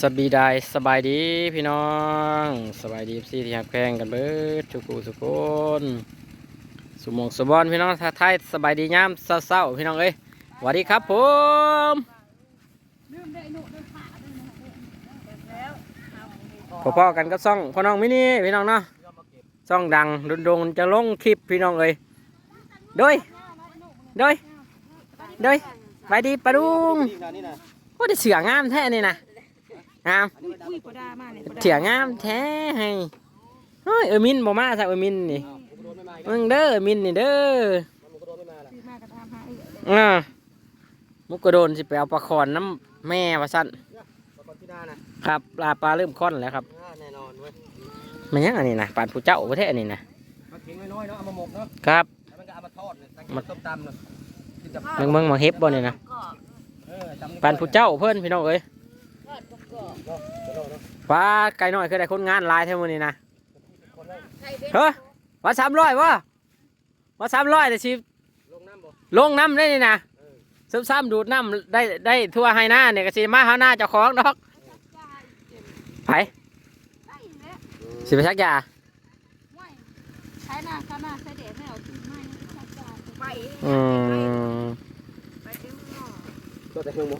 สบีดายสบายดีพี่น้องสบายดีซีที่หักแพงกันเบิดทุกผู้ทุกคนสุหมงสุบอนพี่น้องทักทายสบายดียามเศร้าๆพี่น้องเอ้ยสวัสดีครับผมพอๆกันกับซ่องพ่อน้องมินี่พี่น้องเนาะซ่องดังโดนๆจะลงคลิปพี่น้องเอ้ยโดยโดยโดยสบายดีปะดุงว่าได้เสืองามแท้นี่นะ งามอุ้ยปดามาเลยปดาเสืองามแท้ให้เฮ้ยเออมินบ่มาซะเออมินนี่มึงเด้อเออมินนี่เด้อซื้อมากระทำหาเอื้ออ่ามุกกระโดนสิไปเอาปลาคอนน้ำแม่ว่าสั่นปรากฏที่หน้านะครับปลาปลาเริ่มค่อนแล้วครับอ่าแน่นอนเว้ยมันยังอันนี้นะปลาผู้เจ้าประเทศอันนี้นะมาทิ้งน้อยๆเนาะเอามาหมกเนาะครับแล้วมันก็เอามาทอดเนี่ยตั้งต้มตำเนาะกินกับมึงมึงมาเฮ็บบ่นี่นะเออตำปลาผู้เจ้าเพิ่นพี่น้องเอ้ยเนาะเดี๋ย วเราเนาะปลาไก่น้อยคือได้คนงานหลายเท่ามื้อนี้นะเฮ้ยว่าสามร้อยวะว่าสามร้อยแต่สิลงน้ำบ่ลงน้ำได้นี่นะซึมซ้ำดูดน้ำได้ได้ทั่วให้หน้าเนี่ยก็สิมาหาหน้าเจ้าของดอกไปสิไปชักยาใช้หน้าข้าหน้าใช้เด็ดไม่เอาขึ้นไม่ไปอืมไปเอ็มหม้อก็แต่เครื่องโม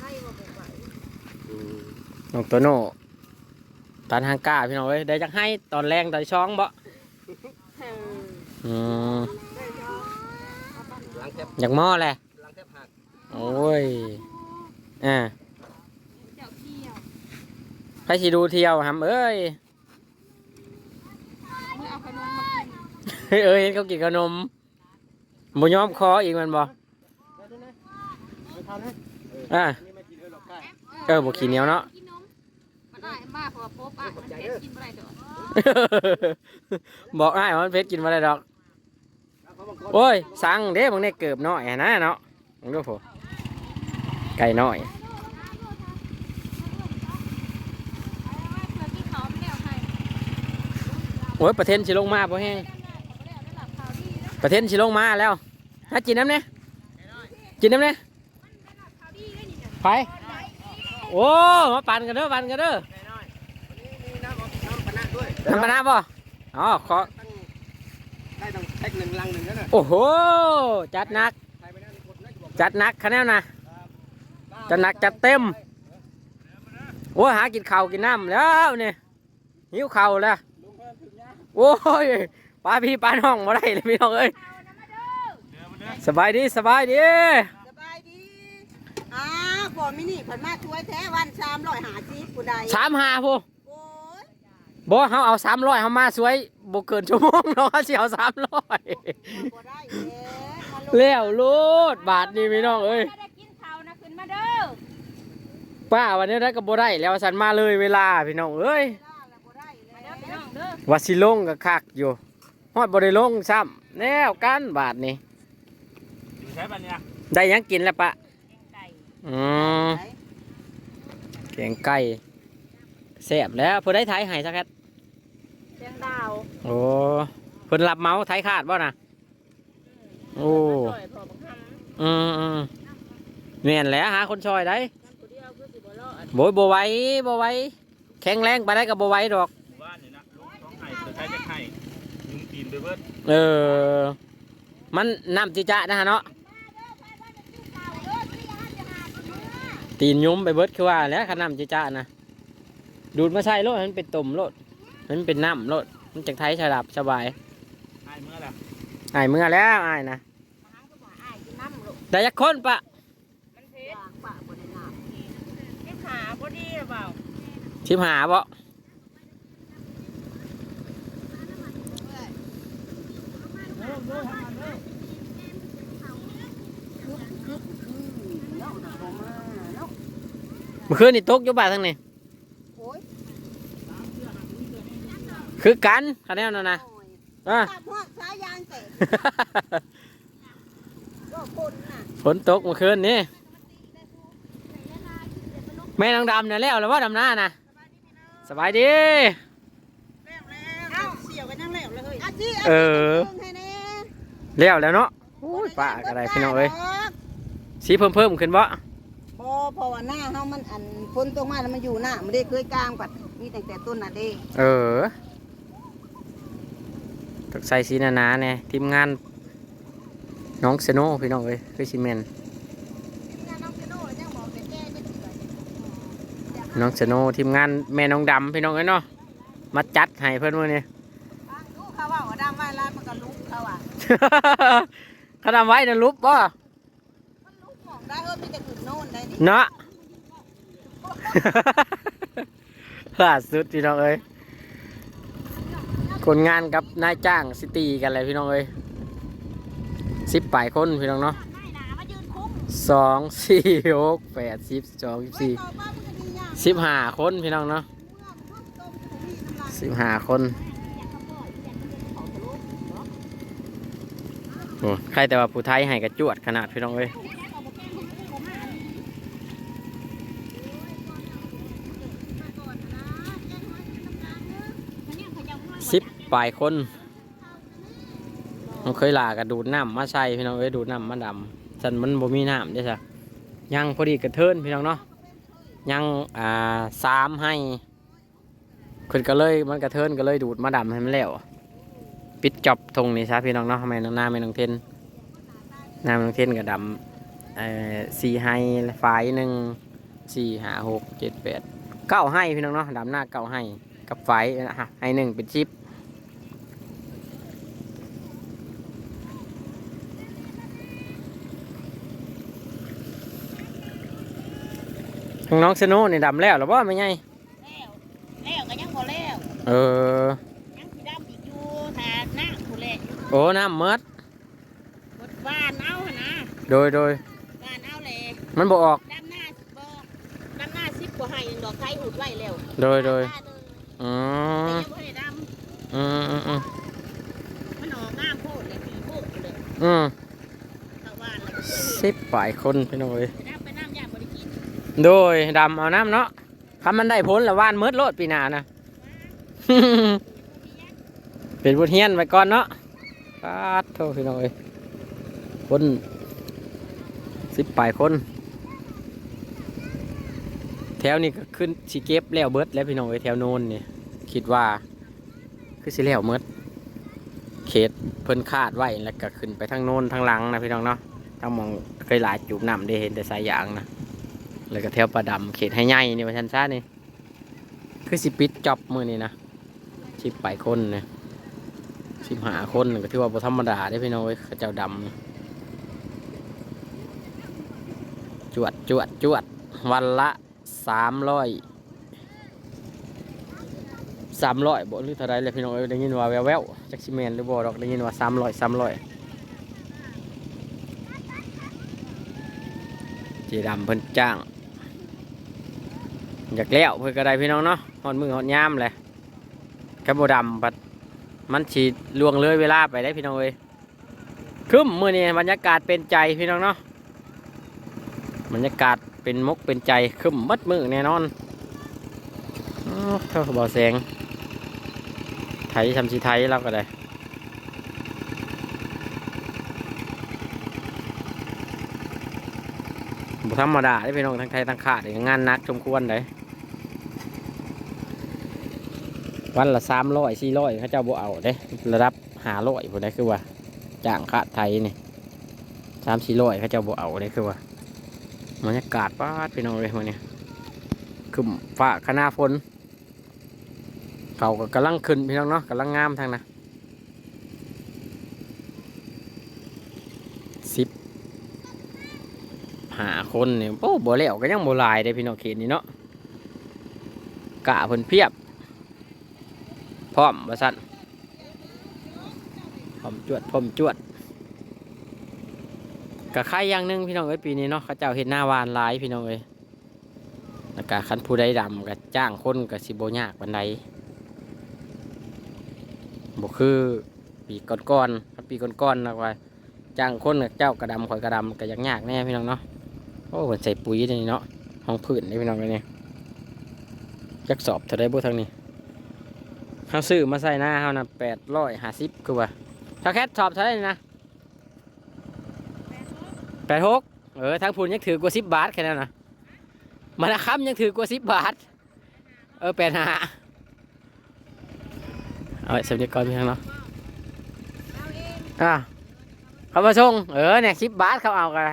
ให้มาไป น้องโตโน่ตันหางกาพี่น้องเอ้ยได้จักให้ตอนแรงตอนช้องบ่อืมล้างแทบอยากหม้อแหละล้างแทบหักโอ้ยอ่าใครสิดูเที่ยวหำเอ้ยเมื่อเอาขนมมากินเฮ้ยเอ้ยเห็นเขากินขนมบ่ยอมคออีกมันบ่ได้ด้วยนะไม่าเอออ่านี่ไม่กินเลยหรอกใกล้เออบ่ขี้เหนียวเนาะ กินนมมาได้มาพ อพบอะมันแค่กินอะไรเด้อบอกอ้ายว่ามันเพชรกินมาได้ดอกเอาเขาบังคับโอ้ย สั่งเด้บางเนี่ยเกือบน้อยอะนะเนาะมึงดูผมไก่น้อยกินเขาไม่ได้เอาให้โอ้ยประเทศชิลงมาพ่อแห้งประเทศชิลงมาแล้วถ้ากินน้ำเนี่ยกินน้ำเนี่ยไปโอ้มาปั่นกันเด้อปั่นกันเด้อ มีน้ำเอาน้ำปะ นะด้วยน้ำปลาน้ำบ่อ๋อขอตั้งได้ต้องแพ็คหนึ่งลังหนึ่งแล้วน่ะโอ้โห จัดหนักใครไปนั่นคนนั่นบอกจัดหนักคะแนนนะจัดหนักจัดเต็มโอ้ยหากินข้าวกินน้ำแล้วเนี่ยหิวข้าวแล้วลุงเพิ่มถึงนะโอ้ยปลาพี่ปลาน้องมาได้เลยพี่น้องเอ้ยสบายดีสบายดีสบายดีอ้าวพอมินี่ผันมาช่วยแท้วันสามร้อยหาจีผู้ใดสามหาพูโอ้ย บ่เขาเอาสามร้อยเขามาสวยบ่เกินชั่วโมงเนาะสิเอาสามร้อยบ่ได้แล้วมาลงแล้วลูดบาทนี่พี่น้องเอ้ยถ้าได้กินเขานะขึ้นมาเด้อป้าวันนี้ได้ก็บ่ได้แล้วสันมาเลยเวลาพี่น้องเอ้ยล่าแล้วบ่ได้มาแล้เด้อวพี่น้องเด้อว่าสิลงก็คักอยู่ฮอดบ่ได้ลงซ้ำแนวกันบาทนี่ใช้ปัญญาได้หยังกินแล้วปะไก่อืมแกงไก่แซ่บแล้วเพิ่นได้ไทยให้สักแค่ เชียงดาวโอ้เพิ่นรับเหมาไทยขาดบ่นะโอ้ซอยพอบังคับอืมอืมแม่นแหล้วหาคนช่วยได้คนเดียวคือสิบ่รอดโบยบ่ไหว้บ่ไหว้แข็งแรงไปได้ก็บ่ไหว้ดอก บ้านนี่นะลูกท้องไห้จะใช้จะไห้ยุงกินไปเบิดเออ มันน้ำจิจะนะฮะเนาะตีนยุ้มไปเบิดคือว่าแล้วขน้ำจิจะนะดูดมาใส่โลดมันเป็นตุ่มโลด มันเป็นน้ำโลดมันจากไทยฉลับสบายไห้เมื่อไหร่อายเมื่อแล้วอายนะอ้ายกินน้ำลูกได้ยักคนปะมันเพชรปากปากบ่ได้น้ำกินขาพอดีหรือเปล่าชิมหาบ่เนาะบ่มาเนาะเมื่อคืนนี่ตกอยู่บ้านทั้งนี้โอ้ย คือกันคะแนนนั่นนะโอ้ยอะตาพวกสายยางเตะก็คนน่ะฝนตกเมื่อคืนนี่แม่นางดำเนี่ยแล้วหรือว่าดำหน้านะสบายดี แล้วแล้วเอ้าเสี่ยวกันยังแล้วเลยอาชีเออให้แน่แล้วแล้วเนาะโอ้ยป้าก็ได้พี่น้องเอ้ยสีเพิ่มเพิ่มขึ้นบ่บ่เพราะว่าหน้าเฮามันอันฝนตกมาแล้วมันอยู่หน้ามันได้เคยกลางปัดมีตั้งแต่ต้นน่ะเด้เออ ตักใส่สีหนาๆเนี่ยทีมงาน น้องเซโนพี่น้องเอ้ยคือซีเมนงานน้องพี่โน่ยังบอกแต่แก้จะเถื่อนน้องเซโนทีมงานแม่น้องดำพี่น้องเอ้ยเนาะมาจัดให้เพื่อนมื้อนี้ฟังดูเขาว่าว่าดำไว้ลายมันก็ลุกเขาอะเขาทำไว้นะลุบบ่มันลุกหมองได้เออมีแต่ขึ้นโน่นได้นี่เนาะล่าสุดพี่น้องเอ้ย คนงานกับนายจ้างสิตีกันเลยพี่น้องเอ้ยสิบปลายคนพี่น้องเนาะสองสี่หกแปดสิบสองสิบสี่ต่อมามันก็ดีอย่างสิบห้าคนพี่น้องเนาะสิบห้าคนโอ้ใครแต่ว่าผู้ไทยให้กระจวดขนาดพี่น้องเอ้ยสิบ ปลายคนมันเคยลากระดูดน้ำมาใส่พี่น้องเอ้ยดูดน้ำมาดำสันมันบ่มีน้ำเด้อจ้ะยังพอดีกระเทินพี่น้องเนาะยังอ่าสามให้ขึ้นก็เลยมันกระเทินก็เลยดูดมาดำให้มันแล้วปิดจอบตรงนี้ซะพี่น้องเนาะทำไมน้องหน้าไม่น้องเทนน้าไม่น้องเทนกับดำเอ่อสี่ให้ไฟหนึ่งสี่หาหกเจ็ดแปดเก้าให้พี่น้องเนาะดำหน้าเก้าให้กับไฟนะฮะให้หนึ่งเป็นชิปทาง น้องสโน่นี่ดำแล้วหรือว่าไม่ไงแล้วก็ยังบ่แล้วเออยังสิดำอีกอยู่ถ้าหน้าผู้เละโอ้น้ำเมดบดบ้านเอาหั่นนะโดยโดยบ้านเอาเลยมันบอกออกดำหน้าสิบ่ดำหน้าสิบกว่าให้ดอกไทยอุดไว้แล้วโดยโดยบ้านหนึ่งอืแต่มยังบ่ได้ดอืมอืมอืมำมันออกงามโพดเลยปีโพดเลยอืมชาวบ้านแล้วก็เคยเห็นสิบปลายคนพี่น้องเอ้ยไปดำไปน้ำยาบริกิน โดยดำเอาน้ำเนาะคำมันได้ผลละว่านมืดโลดปีหนานะ เป็นบทเรียนไปก่อนเนาะปาดโทพี่น้อยคนสิบปลายคน แถวนี้ก็ขึ้นสิเก็บแล้วเบิดแล้วพี่น้องเอ้ยแถวโน้นนี่คิดว่าคือสิแล้วเมิดเขตเพิ่นคาดไว้แล้วก็ขึ้นไปทางโน้นทางหลังนะพี่น้องเนาะทางมองเคยหลายจูบน้ำได้เห็นแต่สายยางนะ แล้วก็แถวประดำเขตให้ใหญ่นี่ว่าชันซ่านี่คือสิปิดจอบมือนี่นะสิบปคนนี่ยสิบหาคนก็ถือว่าบ่ธรรมดาได้พี่น้องเอ้ยขาเจ้าดำจวดจวดจวดวันละสามร้อยสามร้อยบ่หรือเท่าไรเลยพี่น้องเอ้ยได้ยินว่าแววแววๆจักซิเมนหรือบ่ดอกได้ยินว่าสามร้อยสามร้อยจีดำเพิ่นจ้าง อยากแล้วเพิ่นก็ได้พี่น้องเนาะฮอดมือฮอดยามเลยกับบ่ดำบัดมันสิล่วงเลยเวลาไปได้พี่น้องเอ้ยคึ้มมือนี้บรรยากาศเป็นใจพี่น้องเนาะบรรยากาศเป็นมกเป็นใจคึ้มมัดมือแน่นอนเท่ากับบ่แสงไทยทำชีไทยเราก็ได้ ธรรมดาได้พี่น้องทั้งไทยทั้งขาดงานนักสมควรเลยวันละสามร้อยสี่ร้อยเขาเจ้าบ่เอาเด้ระดับหาร้อยพวกนี้คือว่าจ้างขาดไทยนี่สามสี่ร้อยเขาเจ้าบ่เอาเด้คือว่าบรรยากาศป้าดพี่น้องเลยวันนี้คือฟ้าคณะฝนเขาก็กำลังขึ้นพี่น้องเนาะกำลังงามทางนะสิบ หาคนเนี่ยโอ้บ่แล้วก็ยังบ่ลายได้พี่น้องเขตนี้เนาะกะเพิ่นเพียบ พร้อมว่าซั่นพร้อมจวดพร้อมจวดกะใครอย่างนึงพี่น้องเอ้ยปีนี้เนาะเขาเจ้าเห็นหน้าวานหลายพี่น้องเอ้ยแล้วก็คันผู้ใดดำก็จ้างคนก็สิบ่ยากปานใดบ่คือปีก่อนๆปีก่อนๆนะว่าจ้างคนกับเจ้ากระดำข่อยกระดำก็ยากยากแน่พี่น้องเนาะ โอ้เพิ่นใส่ปุ๋ยนี่เนาะห้องพื้นนี่พี่น้องเลยนี่จักสอบเท่าไดบ่ทางนี้เฮาซื้อมาใส่หน้าเฮานะ850คือว่าถ้าแคทสอบเท่าไดนี่นะ86เออทางพูนยังถือกว่า10บบาทแค่นั้นนะมันนะครับยังถือกว่าสิบบาท เออแปดห้าเอาไว้สำเนียงก่อนพี่น้องเนาะอะเขามาส่งเออเนี่ยสิบบาทเขาเอากัน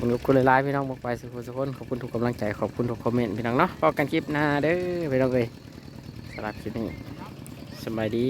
ขอบคุณทุกคนหลายๆพี่น้องบอกไปสุขสุขคนขอบคุณทุกกำลังใจขอบคุณทุกคอมเมนต์พี่น้องเนาะพบกันคลิปหน้าเด้อพี่น้องเลยสำหรับคลิปนี้สบายดี